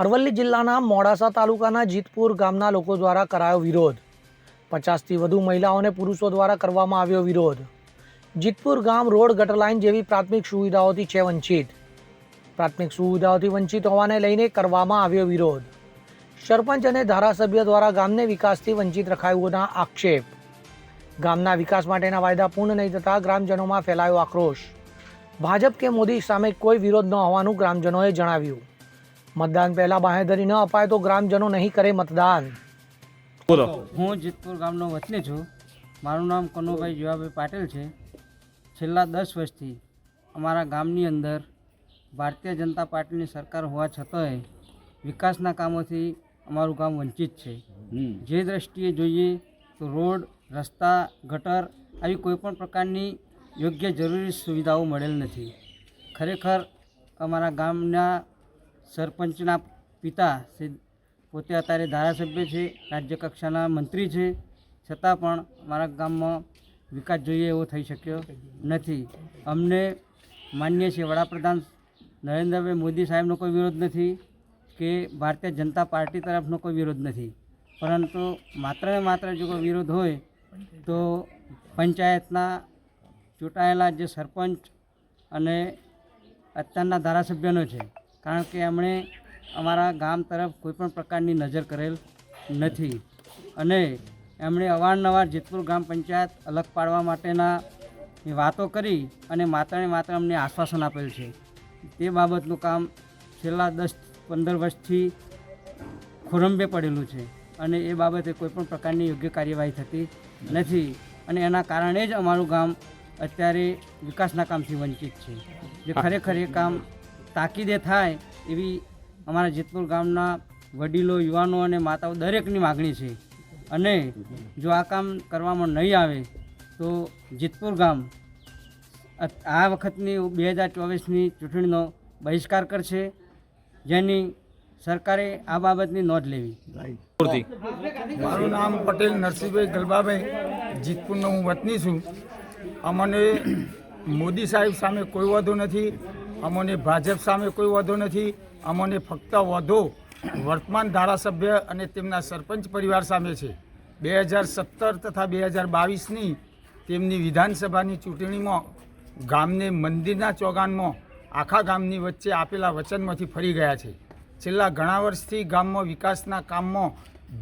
અરવલ્લી જિલ્લાના મોડાસા તાલુકાના જીતપુર ગામના લોકો દ્વારા કરાયો વિરોધ. પચાસથી વધુ મહિલાઓને પુરુષો દ્વારા કરવામાં આવ્યો વિરોધ. જીતપુર ગામ રોડ ગટર લાઇન જેવી પ્રાથમિક સુવિધાઓથી છે વંચિત પ્રાથમિક સુવિધાઓથી વંચિત હોવાને લઈને કરવામાં આવ્યો વિરોધ. સરપંચ અને ધારાસભ્ય દ્વારા ગામને વિકાસથી વંચિત રખાયુંના આક્ષેપ. ગામના વિકાસ માટેના વાયદા પૂર્ણ નહીં થતાં ગ્રામજનોમાં ફેલાયો આક્રોશ. ભાજપ કે મોદી સામે કોઈ વિરોધ ન હોવાનું ગ્રામજનોએ જણાવ્યું. મતદાન પહેલા બાહેધરી ન અપાય તો ગ્રામજનો નહીં કરે મતદાન. બોલો. હું જીતપુર ગામનો વતની છું. મારું નામ કનુભાઈ જીવાભાઈ પાટીલ છે. છેલ્લા દસ વર્ષથી અમારા ગામની અંદર ભારતીય જનતા પાર્ટીની સરકાર હોવા છતાંય વિકાસના કામોથી અમારું ગામ વંચિત છે. જે દ્રષ્ટિએ જોઈએ તો રોડ રસ્તા ગટર આવી કોઈપણ પ્રકારની યોગ્ય જરૂરી સુવિધાઓ મળેલ નથી. ખરેખર અમારા ગામના સરપંચના પિતા શ્રી પોતે અત્યારે ધારાસભ્ય છે, રાજ્ય કક્ષાના મંત્રી છે. છતાં પણ અમારા ગામમાં વિકાસ જોઈએ એવો થઈ શક્યો નથી. અમને માન્ય છે વડાપ્રધાન નરેન્દ્રભાઈ મોદી સાહેબનો કોઈ વિરોધ નથી કે ભારતીય જનતા પાર્ટી તરફનો કોઈ વિરોધ નથી. પરંતુ માત્ર ને માત્ર જો કોઈ વિરોધ હોય તો પંચાયતના ચૂંટાયેલા જે સરપંચ અને અત્યારના ધારાસભ્યનો છે કારણ કે એમણે અમારા ગામ તરફ કોઈપણ પ્રકારની નજર કરેલ નથી. અને એમણે અવારનવાર જેતપુર ગ્રામ પંચાયત અલગ પાડવા માટેના વાતો કરી અને માત્ર ને માત્ર અમને આશ્વાસન આપેલ છે. તે બાબતનું કામ છેલ્લા દસ પંદર વર્ષથી ખોરંબે પડેલું છે અને એ બાબતે કોઈપણ પ્રકારની યોગ્ય કાર્યવાહી થતી નથી અને એના કારણે જ અમારું ગામ અત્યારે વિકાસના કામથી વંચિત છે. જે ખરેખર એ કામ તાકીદે થાય એવી અમારા જેતપુર ગામના વડીલો યુવાનો અને માતાઓ દરેકની માગણી છે. અને જો આ કામ કરવામાં નહીં આવે તો જેતપુર ગામ આ વખતની બે હજાર ચોવીસની ચૂંટણીનો બહિષ્કાર કરશે જેની સરકારે આ બાબતની નોંધ લેવી. મારું નામ પટેલ નરસિંહભાઈ ગલબાભાઈ જીતપુરનો હું વતની છું. અમને મોદી સાહેબ સામે કોઈ વાંધો નથી. અમને ભાજપ સામે કોઈ વાંધો નથી. અમોને ફક્ત વાંધો. વર્તમાન ધારાસભ્ય અને તેમના સરપંચ પરિવાર સામે છે. બે હજાર સત્તર તથા બે હજાર બાવીસની તેમની વિધાનસભાની ચૂંટણીમાં ગામને મંદિરના ચોગાનમાં આખા ગામની વચ્ચે આપેલા વચનમાંથી ફરી ગયા છે. છેલ્લા ઘણા વર્ષથી ગામમાં વિકાસના કામમાં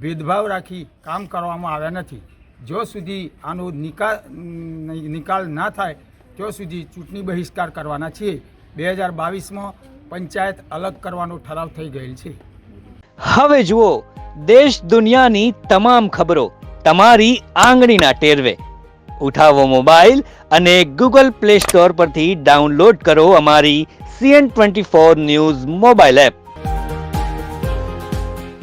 ભેદભાવ રાખી કામ કરવામાં આવ્યા નથી. જો સુધી આનો નિકાલ નિકાલ ના થાય ત્યાં સુધી ચૂંટણી બહિષ્કાર કરવાના છીએ. બે હજાર બાવીસમાં પંચાયત અલગ કરવાનો ઠરાવ થઈ ગયેલ છે. હવે જુઓ, દેશ દુનિયાની તમામ ખબરો તમારી આંગળીના ટેરવે. ઉઠાવો મોબાઈલ અને ગૂગલ પ્લે સ્ટોર પરથી ડાઉનલોડ કરો અમારી CN twenty four news mobile app.